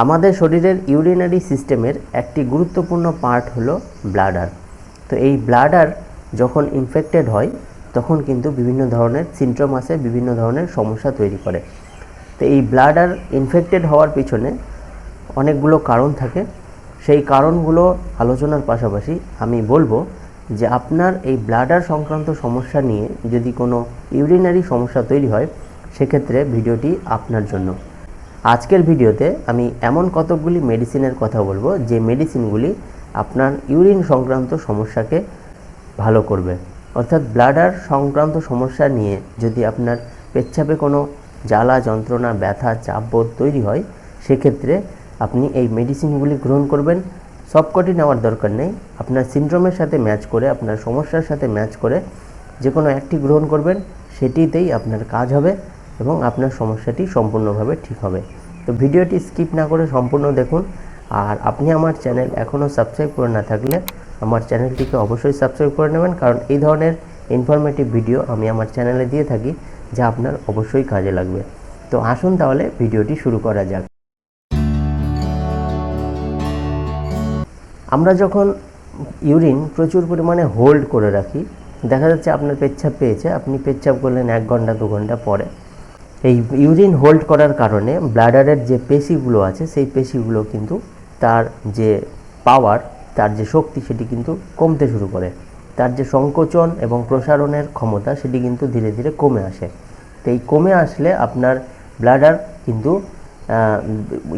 আমাদের শরীরের ইউরিনারি সিস্টেমের একটি গুরুত্বপূর্ণ পার্ট হলো ব্লাডার তো এই ব্লাডার যখন ইনফেক্টেড হয়, তখন কিন্তু বিভিন্ন ধরনের সিমটম আসে, বিভিন্ন ধরনের সমস্যা তৈরি করে। তো এই ব্লাডার ইনফেক্টেড হওয়ার পিছনে অনেকগুলো কারণ থাকে। সেই কারণগুলো আলোচনার পাশাপাশি আমি বলব যে আপনার এই ব্লাডার সংক্রান্ত সমস্যা নিয়ে যদি কোনো ইউরিনারি সমস্যা তৈরি হয়, সেক্ষেত্রে ভিডিওটি আপনার জন্য। আজকের ভিডিওতে আমি এমন কতকগুলি মেডিসিনের কথা বলব, যে মেডিসিনগুলি আপনার ইউরিন সংক্রান্ত সমস্যাকে ভালো করবে। অর্থাৎ ব্লাডার সংক্রান্ত সমস্যা নিয়ে যদি আপনার পেচ্ছাপে কোনো জ্বালা, যন্ত্রণা, ব্যথা চাপবোধ তৈরি হয়, সেক্ষেত্রে আপনি এই মেডিসিনগুলি গ্রহণ করবেন। সবকটি নেওয়ার দরকার নেই। আপনার সিনড্রোমের সাথে ম্যাচ করে, আপনার সমস্যার সাথে ম্যাচ করে যে কোনো একটি গ্রহণ করবেন, সেটিতেই আপনার কাজ হবে। এবং আপনার সমস্যাটি সম্পূর্ণভাবে ঠিক হবে। তো ভিডিওটি স্কিপ না করে সম্পূর্ণ দেখুন। আর আপনি আমার চ্যানেল এখনও সাবস্ক্রাইব করে না থাকলে আমার চ্যানেলটিকে অবশ্যই সাবস্ক্রাইব করে নেবেন। কারণ এই ধরনের ইনফরমেটিভ ভিডিও আমি আমার চ্যানেলে দিয়ে থাকি, যা আপনার অবশ্যই কাজে লাগবে। তো আসুন তাহলে ভিডিওটি শুরু করা যাক। আমরা যখন ইউরিন প্রচুর পরিমাণে হোল্ড করে রাখি, দেখা যাচ্ছে আপনার পেচ্ছাপ পেয়েছে। আপনি পেচ্ছাপ করলেন এক ঘণ্টা, দু ঘণ্টা পরে। এই ইউরিন হোল্ড করার কারণে ব্লাডারের যে পেশিগুলো আছে, সেই পেশিগুলো কিন্তু তার যে পাওয়ার তার যে শক্তি, সেটি কিন্তু কমতে শুরু করে। তার যে সংকোচন এবং প্রসারণের ক্ষমতা, সেটি কিন্তু ধীরে ধীরে কমে আসে। তো এই কমে আসলে আপনার ব্লাডার কিন্তু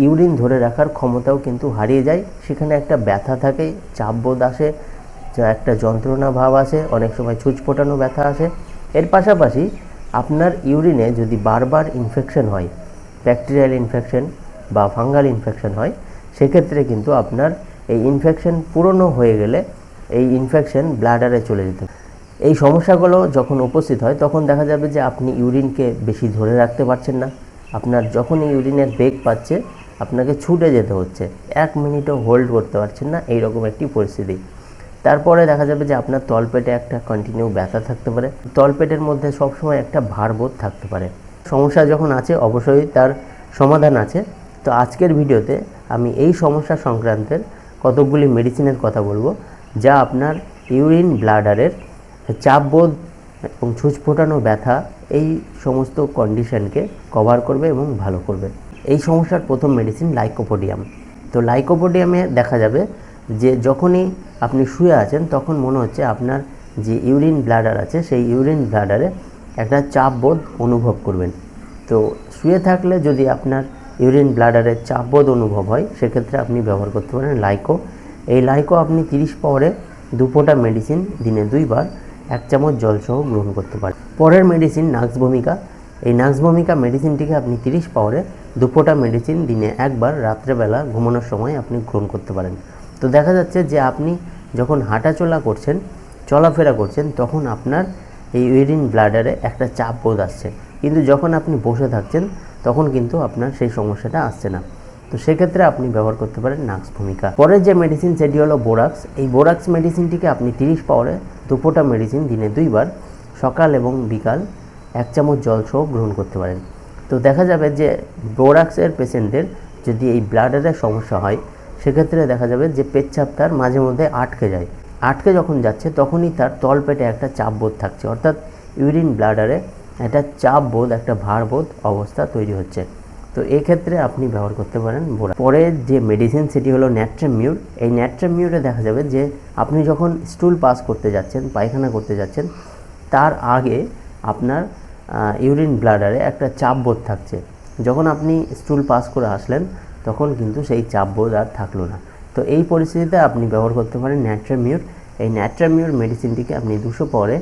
ইউরিন ধরে রাখার ক্ষমতাও কিন্তু হারিয়ে যায়। সেখানে একটা ব্যথা থাকে চাপবোধ আসে একটা যন্ত্রণা ভাব আসে, অনেক সময় ছুঁচ ফোটানো ব্যথা আসে। এর পাশাপাশি আপনার ইউরিনে যদি বারবার ইনফেকশন হয় ব্যাকটেরিয়াল ইনফেকশন বা ফাঙ্গাল ইনফেকশন হয়, সেক্ষেত্রে কিন্তু আপনার এই ইনফেকশন পুরনো হয়ে গেলে এই ইনফেকশন ব্লাডারে চলে যেতে এই সমস্যাগুলো যখন উপস্থিত হয়, তখন দেখা যাবে যে আপনি ইউরিনকে বেশি ধরে রাখতে পারছেন না। আপনার যখনই ইউরিনের বেগ পাচ্ছে, আপনাকে ছুটে যেতে হচ্ছে। এক মিনিটও হোল্ড করতে পারছেন না। এইরকম একটি পরিস্থিতি। তারপরে দেখা যাবে যে আপনার তলপেটে একটা কন্টিনিউ ব্যথা থাকতে পারে। তলপেটের মধ্যে সবসময় একটা ভারবোধ থাকতে পারে। সমস্যা যখন আছে, অবশ্যই তার সমাধান আছে। তো আজকের ভিডিওতে আমি এই সমস্যা সংক্রান্তের কতকগুলি মেডিসিনের কথা বলব, যা আপনার ইউরিন ব্লাডারের চাপবোধ এবং ছুঁচ ফোটানো ব্যথা, এই সমস্ত কন্ডিশনকে কভার করবে এবং ভালো করবে। এই সমস্যার প্রথম মেডিসিন লাইকোপোডিয়াম তো লাইকোপোডিয়ামে দেখা যাবে যে যখনই আপনি শুয়ে আছেন, তখন মনে হচ্ছে আপনার যে ইউরিন ব্লাডার আছে, সেই ইউরিন ব্লাডারে একটা চাপ বোধ অনুভব করবেন। তো শুয়ে থাকলে যদি আপনার ইউরিন ব্লাডারের চাপ বোধ অনুভব হয়, সেক্ষেত্রে আপনি ব্যবহার করতে পারেন লাইকো। এই লাইকো আপনি তিরিশ পাওয়ারে দুপোটা মেডিসিন দিনে দুইবার, এক চামচ জলসহ গ্রহণ করতে পারেন। পরের মেডিসিন নাক্স ভূমিকা এই নাক্স ভূমিকা মেডিসিনটিকে আপনি তিরিশ পাওয়ারে দুপোটা মেডিসিন দিনে একবার রাত্রেবেলা ঘুমানোর সময় আপনি গ্রহণ করতে পারেন। তো দেখা যাচ্ছে যে আপনি যখন হাঁটাচলা করছেন, চলাফেরা করছেন, তখন আপনার এই ইউরিন ব্লাডারে একটা চাপ বোধ আসছে। কিন্তু যখন আপনি বসে থাকছেন, তখন কিন্তু আপনার সেই সমস্যাটা আসছে না। তো সেক্ষেত্রে আপনি ব্যবহার করতে পারেন নাক্স ভূমিকা। পরের যে মেডিসিন সেটি হলো বোরাক্স এই বোরাক্স মেডিসিনটিকে আপনি তিরিশ পাওয়ারে দুপোটা মেডিসিন দিনে দুইবার, সকাল এবং বিকাল এক চামচ জল সহ গ্রহণ করতে পারেন। তো দেখা যাবে যে বোরাক্সের পেশেন্টদের যদি এই ব্লাডারের সমস্যা হয় সেক্ষেত্রে দেখা যাবে যে পেচ্ছাপ তার মাঝে মধ্যে আটকে যায়। আটকে যখন যাচ্ছে, তখনই তার তলপেটে একটা চাপ বোধ থাকছে। অর্থাৎ ইউরিন ব্লাডারে একটা চাপ বোধ, একটা ভারবোধ অবস্থা তৈরি হচ্ছে। তো এক্ষেত্রে আপনি ব্যবহার করতে পারেন বোরা। পরের যে মেডিসিন সেটি হলো ন্যাট্রামিউর এই ন্যাট্রামিউরে দেখা যাবে যে আপনি যখন স্টুল পাস করতে যাচ্ছেন, পায়খানা করতে যাচ্ছেন, তার আগে আপনার ইউরিন ব্লাডারে একটা চাপ বোধ থাকছে। যখন আপনি স্টুল পাস করে আসলেন তখন কিন্তু সেই চাপ বোধ আর থাকল না। তো এই পরিস্থিতিতে আপনি ব্যবহার করতে পারেন ন্যাট্রামিউর এই ন্যাট্রামিউর মেডিসিনটিকে আপনি দুশো পরে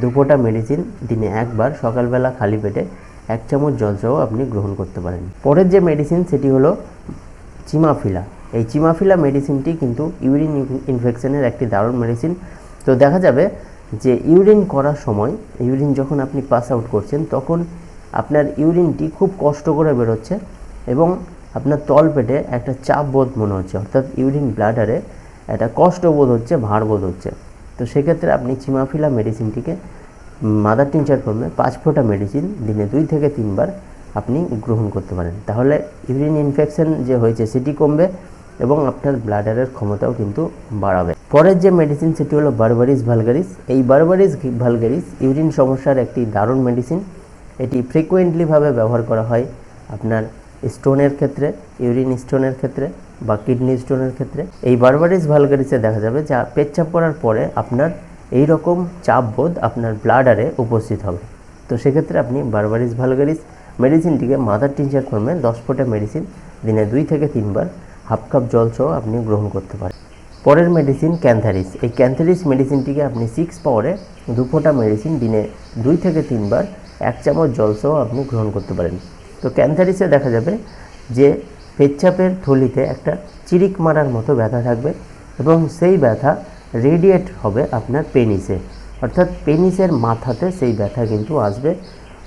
দুপোটা মেডিসিন দিনে একবার সকালবেলা খালি পেটে এক চামচ জলসহ আপনি গ্রহণ করতে পারেন। পরের যে মেডিসিন সেটি হলো চিমাফিলা এই চিমাফিলা মেডিসিনটি কিন্তু ইউরিন ইনফেকশনের একটি দারুণ মেডিসিন তো দেখা যাবে যে ইউরিন করার সময় ইউরিন যখন আপনি পাস আউট করছেন তখন আপনার ইউরিনটি খুব কষ্ট করে বেরোচ্ছে এবং আপনার তল পেটে একটা চাপ বোধ মনে হচ্ছে, অর্থাৎ ইউরিন ব্লাডারে একটা কষ্ট বোধ হচ্ছে, ভার বোধ হচ্ছে। তো সেক্ষেত্রে আপনি চিমাফিলা মেডিসিনটিকে মাদার টিনচার ফর্মে পাঁচ ফোঁটা মেডিসিন দিনে দুই থেকে তিনবার আপনি গ্রহণ করতে পারেন। তাহলে ইউরিন ইনফেকশন যে হয়েছে সেটি কমবে এবং আপনার ব্লাডারের ক্ষমতাও কিন্তু বাড়াবে। পরের যে মেডিসিন সেটি হলো বারবারিস ভালগারিস। এই বারবারিস ভালগারিস ইউরিন সমস্যার একটি দারুণ মেডিসিন। এটি ফ্রিকুয়েন্টলিভাবে ব্যবহার করা হয়। আপনার স্টোনের ক্ষেত্রে, ইউরিন স্টোনের ক্ষেত্রে বা কিডনি স্টোনের ক্ষেত্রে। এই বারবারিস ভালগারিসে দেখা যাবে যা, পেচ্ছাপ করার পরে আপনার এই রকম চাপবোধ আপনার ব্লাডারে উপস্থিত হবে। তো সেক্ষেত্রে আপনি বারবারিস ভালগারিস মেডিসিনটিকে মাদার টিনচার ফর্মে দশ ফোঁটা মেডিসিন দিনে দুই থেকে তিনবার হাফ কাপ জল সহ আপনি গ্রহণ করতে পারেন। পরের মেডিসিন ক্যান্থারিস। এই ক্যান্থারিস মেডিসিনটিকে আপনি সিক্স পাওয়ারে দু ফোঁটা মেডিসিন দিনে দুই থেকে তিনবার এক চামচ জল সহ আপনি গ্রহণ করতে পারেন। তো ক্যান্থারিসে দেখা যাবে যে পেচ্ছাপের থলিতে একটা চিরিক মারার মতো ব্যথা থাকবে এবং সেই ব্যথা রেডিয়েট হবে আপনার পেনিসে। অর্থাৎ পেনিসের মাথাতে সেই ব্যথা কিন্তু আসবে।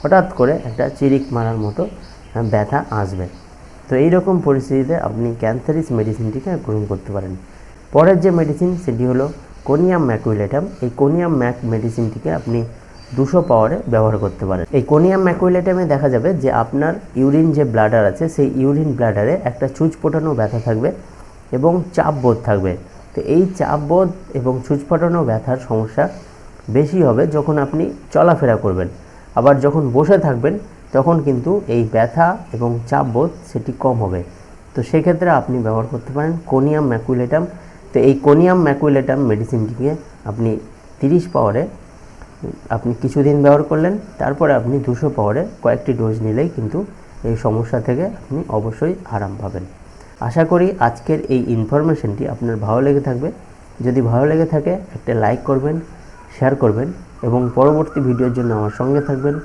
হঠাৎ করে একটা চিরিক মারার মতো ব্যথা আসবে। তো এই রকম পরিস্থিতিতে আপনি ক্যান্সারিস মেডিসিনটিকে গ্রহণ করতে পারেন। পরের যে মেডিসিন, সেটি হলো কোনিয়াম ম্যাকুইলেটাম এই কোনিয়াম ম্যাক, মেডিসিনটিকে আপনি দুশো পাওয়ারে ব্যবহার করতে পারেন। এই কোনিয়াম ম্যাকুইলেটামে দেখা যাবে যে আপনার ইউরিন যে ব্লাডার আছে, সেই ইউরিন ব্লাডারে একটা ছুঁচ ফোটানো ব্যথা থাকবে এবং চাপ বোধ থাকবে। তো এই চাপ বোধ এবং ছুঁচ ফোটানো ব্যথার সমস্যা বেশি হবে যখন আপনি চলাফেরা করবেন। আবার যখন বসে থাকবেন, তখন কিন্তু এই ব্যথা এবং চাপ বোধ সেটি কম হবে। তো সেক্ষেত্রে আপনি ব্যবহার করতে পারেন কোনিয়াম ম্যাকুইলেটাম তো এই কোনিয়াম ম্যাকুইলেটাম মেডিসিনটিকে আপনি তিরিশ পাওয়ারে আপনি কিছুদিন ব্যবহার করলেন, তারপরে আপনি দুশো পাওয়ারে কয়েকটি ডোজ নিলেই কিন্তু এই সমস্যা থেকে আপনি অবশ্যই আরাম পাবেন। আশা করি আজকের এই ইনফরমেশনটি আপনার ভালো লেগে থাকবে। যদি ভালো লেগে থাকে, একটা লাইক করবেন শেয়ার করবেন এবং পরবর্তী ভিডিওর জন্য আমার সঙ্গে থাকবেন।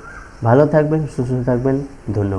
ভালো থাকবেন, সুস্থ থাকবেন, ধন্যবাদ।